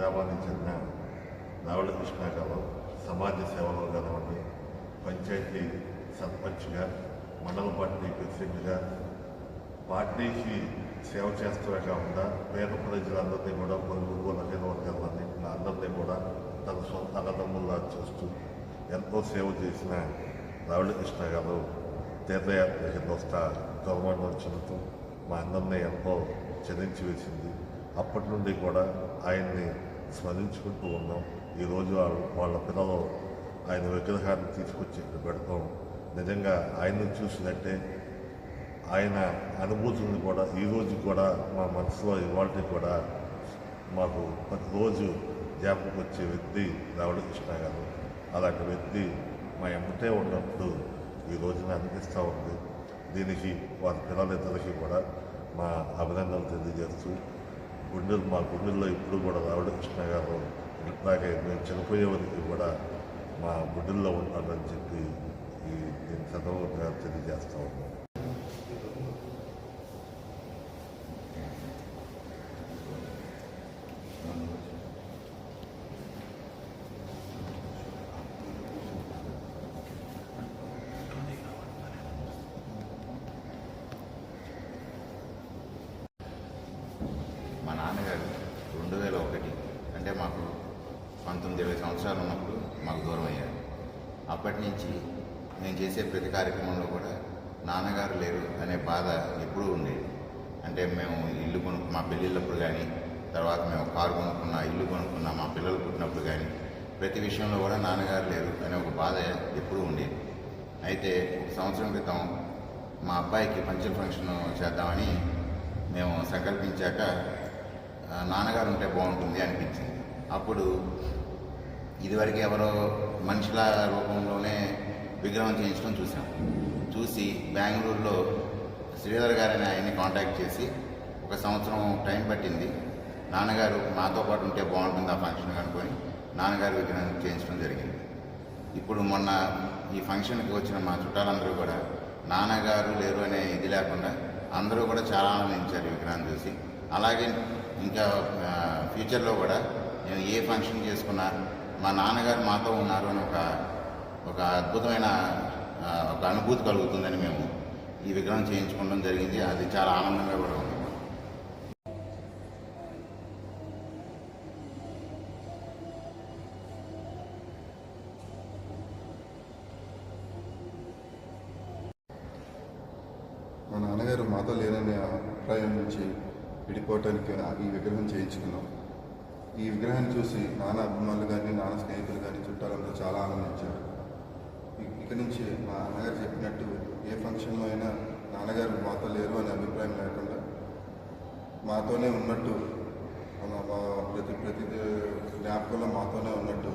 ఆయన రావుల కృష్ణ గారు సమాజ సేవలో కానివ్వండి పంచాయతీ సర్పంచ్గా మండల పార్టీ ప్రెసిడెంట్గా పార్టీకి సేవ చేస్తూనే కాకుండా పేద ప్రజలందరినీ కూడా పొరుగు బలహీన వర్గాలని అందరినీ కూడా తన సొంత అన్నదమ్ముల్లా చూస్తూ ఎంతో సేవ చేసిన రావుల కృష్ణ గారు తీర్థయాత్ర కింద వస్తా దుర్మరణం చెందుతూ మా అందరినీ ఎంతో చెల్లించి వేసింది. అప్పటి నుండి కూడా ఆయన్ని స్మరించుకుంటూ ఉన్నాం. ఈరోజు వాళ్ళ వాళ్ళ పిల్లలు ఆయన విగ్రహాన్ని తీసుకొచ్చి ఇక్కడ పెడతాం. నిజంగా ఆయన్ని చూసినట్టే ఆయన అనుభూతులను కూడా ఈ కూడా మా మనసులో ఇవాళ కూడా మాకు ప్రతిరోజు జ్ఞాపకం వచ్చే వ్యక్తి రావుల కృష్ణ గారు. అలాంటి వ్యక్తి మా ఎమ్మటే ఉన్నప్పుడు ఈ రోజున అనిపిస్తూ ఉంది. దీనికి వారి పిల్లలిద్దరికీ కూడా మా అభినందనలు తెలియజేస్తూ గుండెలు మా గుండెల్లో ఇప్పుడు కూడా రావుల కృష్ణ గారు ఇట్లాగే మేము చనిపోయే వరకు కూడా మా గుండెల్లో ఉంటారని చెప్పి ఈ నేను సందర్భంగా తెలియజేస్తా ఉన్నాం మా నాన్నగారు రెండు వేల ఒకటి అంటే మాకు పంతొమ్మిది ఇరవై సంవత్సరాలు ఉన్నప్పుడు మాకు దూరం అయ్యారు అప్పటి నుంచి నేను చేసే ప్రతి కార్యక్రమంలో కూడా నాన్నగారు లేరు అనే బాధ ఎప్పుడూ ఉండేది. అంటే మేము ఇల్లు కొను మా పెళ్ళిళ్ళప్పుడు కానీ తర్వాత మేము కారు కొనుక్కున్న ఇల్లు కొనుక్కున్న మా పిల్లలు పుట్టినప్పుడు కానీ ప్రతి విషయంలో కూడా నాన్నగారు లేరు అనే ఒక బాధ ఎప్పుడూ ఉండేది. అయితే ఒక సంవత్సరం క్రితం మా అబ్బాయికి పంచర్ ఫంక్షన్ చేద్దామని మేము సంకల్పించాక నాన్నగారు ఉంటే బాగుంటుంది అనిపించింది. అప్పుడు ఇదివరకు ఎవరో మనుషుల రూపంలోనే విగ్రహం చేయించడం చూసాం చూసి బెంగళూరులో శ్రీధర్ గారిని ఆయన్ని కాంటాక్ట్ చేసి ఒక సంవత్సరం టైం పట్టింది. నాన్నగారు మాతో పాటు ఉంటే బాగుంటుంది ఆ ఫంక్షన్ అనుకొని నాన్నగారు విగ్రహం చేయించడం జరిగింది. ఇప్పుడు మొన్న ఈ ఫంక్షన్కి వచ్చిన మా చుట్టాలందరూ కూడా నాన్నగారు లేరు అనే ఇది లేకుండా అందరూ కూడా చాలా ఆనందించారు విగ్రహం చూసి. అలాగే ఇంకా ఫ్యూచర్లో కూడా మేము ఏ ఫంక్షన్ చేసుకున్నా మా నాన్నగారు మాతో ఉన్నారు అని ఒక ఒక అద్భుతమైన ఒక అనుభూతి కలుగుతుందని మేము ఈ విగ్రహం చేయించుకోవడం జరిగింది. అది చాలా ఆనందంగా కూడా ఉంది. మా నాన్నగారు మాతో లేరనే అభిప్రాయం నుంచి విడిపోవటానికి ఈ విగ్రహం చేయించుకున్నాం. ఈ విగ్రహాన్ని చూసి నాన్న అభిమానులు కానీ నాన్న స్నేహితులు కానీ చుట్టాలంతా చాలా ఆనందించారు. ఇక నుంచి మా నాన్నగారు చెప్పినట్టు ఏ ఫంక్షన్లో అయినా నాన్నగారు మాతో లేరు అనే అభిప్రాయం లేకుండా మాతోనే ఉన్నట్టు మన ప్రతి ప్రతి జ్ఞాపకంలో మాతోనే ఉన్నట్టు